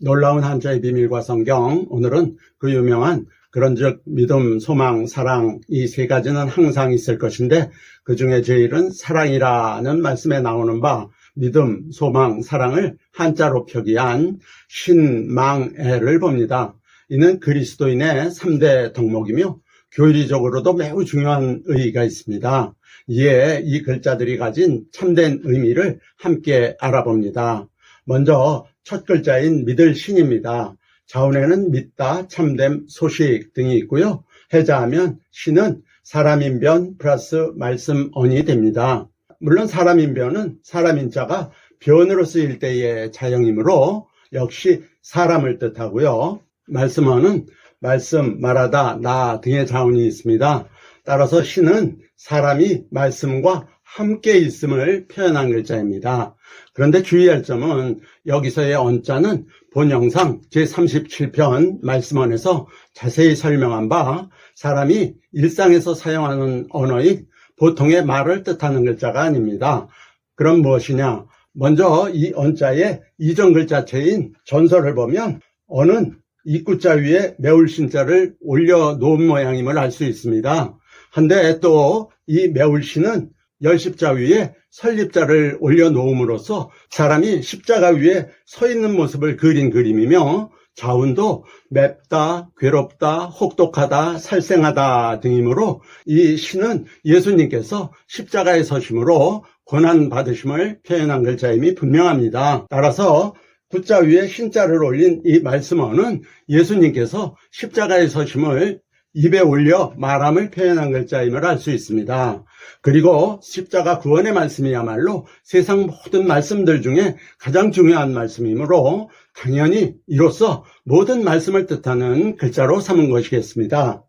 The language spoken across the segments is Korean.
놀라운 한자의 비밀과 성경 오늘은 그 유명한 그런즉 믿음, 소망, 사랑 이 세 가지는 항상 있을 것인데 그 중에 제일은 사랑이라는 말씀에 나오는 바 믿음, 소망, 사랑을 한자로 표기한 신망애를 봅니다. 이는 그리스도인의 3대 덕목이며 교리적으로도 매우 중요한 의의가 있습니다. 이에 이 글자들이 가진 참된 의미를 함께 알아봅니다. 먼저 첫 글자인 믿을 신입니다. 자운에는 믿다, 참됨, 소식 등이 있고요. 해자하면 신은 사람인변 플러스 말씀 언이 됩니다. 물론 사람인변은 사람인자가 변으로 쓰일 때의 자형이므로 역시 사람을 뜻하고요. 말씀어는 말씀, 말하다, 나 등의 자운이 있습니다. 따라서 신은 사람이 말씀과 함께 있음을 표현한 글자입니다. 그런데 주의할 점은 여기서의 언자는 본 영상 제37편 말씀원에서 자세히 설명한 바 사람이 일상에서 사용하는 언어인 보통의 말을 뜻하는 글자가 아닙니다. 그럼 무엇이냐? 먼저 이 언자의 이전 글자체인 전설을 보면 언은 입구자 위에 매울 신자를 올려 놓은 모양임을 알 수 있습니다. 한데 또 이 매울 신은 열십자 위에 설립자를 올려놓음으로써 사람이 십자가 위에 서 있는 모습을 그린 그림이며 자운도 맵다, 괴롭다, 혹독하다, 살생하다 등이므로 이 시는 예수님께서 십자가에 서심으로 고난 받으심을 표현한 글자임이 분명합니다. 따라서 구자 위에 신자를 올린 이 말씀어는 예수님께서 십자가에 서심을 입에 올려 말함을 표현한 글자임을 알 수 있습니다. 그리고 십자가 구원의 말씀이야말로 세상 모든 말씀들 중에 가장 중요한 말씀이므로 당연히 이로써 모든 말씀을 뜻하는 글자로 삼은 것이겠습니다.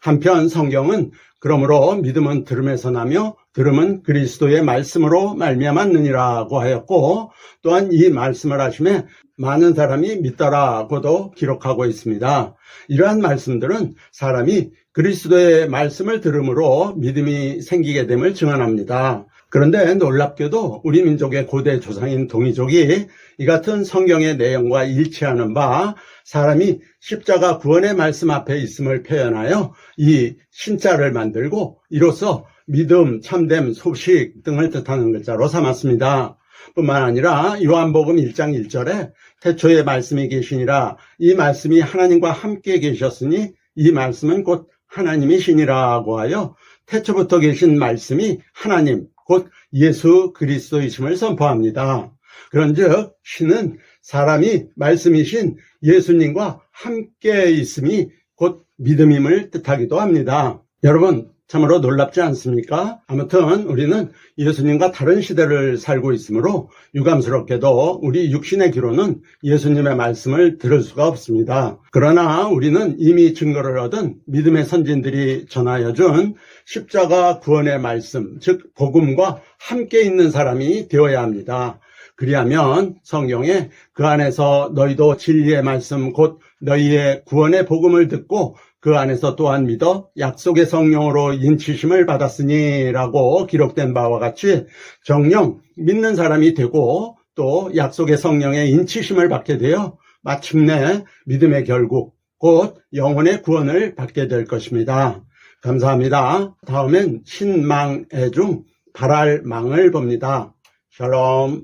한편 성경은 그러므로 믿음은 들음에서 나며 들음은 그리스도의 말씀으로 말미암았느니라고 하였고 또한 이 말씀을 하심에 많은 사람이 믿더라고도 기록하고 있습니다. 이러한 말씀들은 사람이 그리스도의 말씀을 들음으로 믿음이 생기게 됨을 증언합니다. 그런데 놀랍게도 우리 민족의 고대 조상인 동이족이 이 같은 성경의 내용과 일치하는 바 사람이 십자가 구원의 말씀 앞에 있음을 표현하여 이 신자를 만들고 이로써 믿음, 참됨, 소식 등을 뜻하는 글자로 삼았습니다. 뿐만 아니라 요한복음 1장 1절에 태초에 말씀이 계시니라 이 말씀이 하나님과 함께 계셨으니 이 말씀은 곧 하나님이시니라고 하여 태초부터 계신 말씀이 하나님 곧 예수 그리스도이심을 선포합니다. 그런즉 신은 사람이 말씀이신 예수님과 함께 있음이 곧 믿음임을 뜻하기도 합니다. 여러분 참으로 놀랍지 않습니까? 아무튼 우리는 예수님과 다른 시대를 살고 있으므로 유감스럽게도 우리 육신의 귀로는 예수님의 말씀을 들을 수가 없습니다. 그러나 우리는 이미 증거를 얻은 믿음의 선진들이 전하여 준 십자가 구원의 말씀, 즉 복음과 함께 있는 사람이 되어야 합니다. 그리하면 성경에 그 안에서 너희도 진리의 말씀 곧 너희의 구원의 복음을 듣고 그 안에서 또한 믿어 약속의 성령으로 인치심을 받았으니라고 기록된 바와 같이 정령 믿는 사람이 되고 또 약속의 성령의 인치심을 받게 되어 마침내 믿음의 결국 곧 영혼의 구원을 받게 될 것입니다. 감사합니다. 다음엔 신망의 중 발할망을 봅니다. 샬롬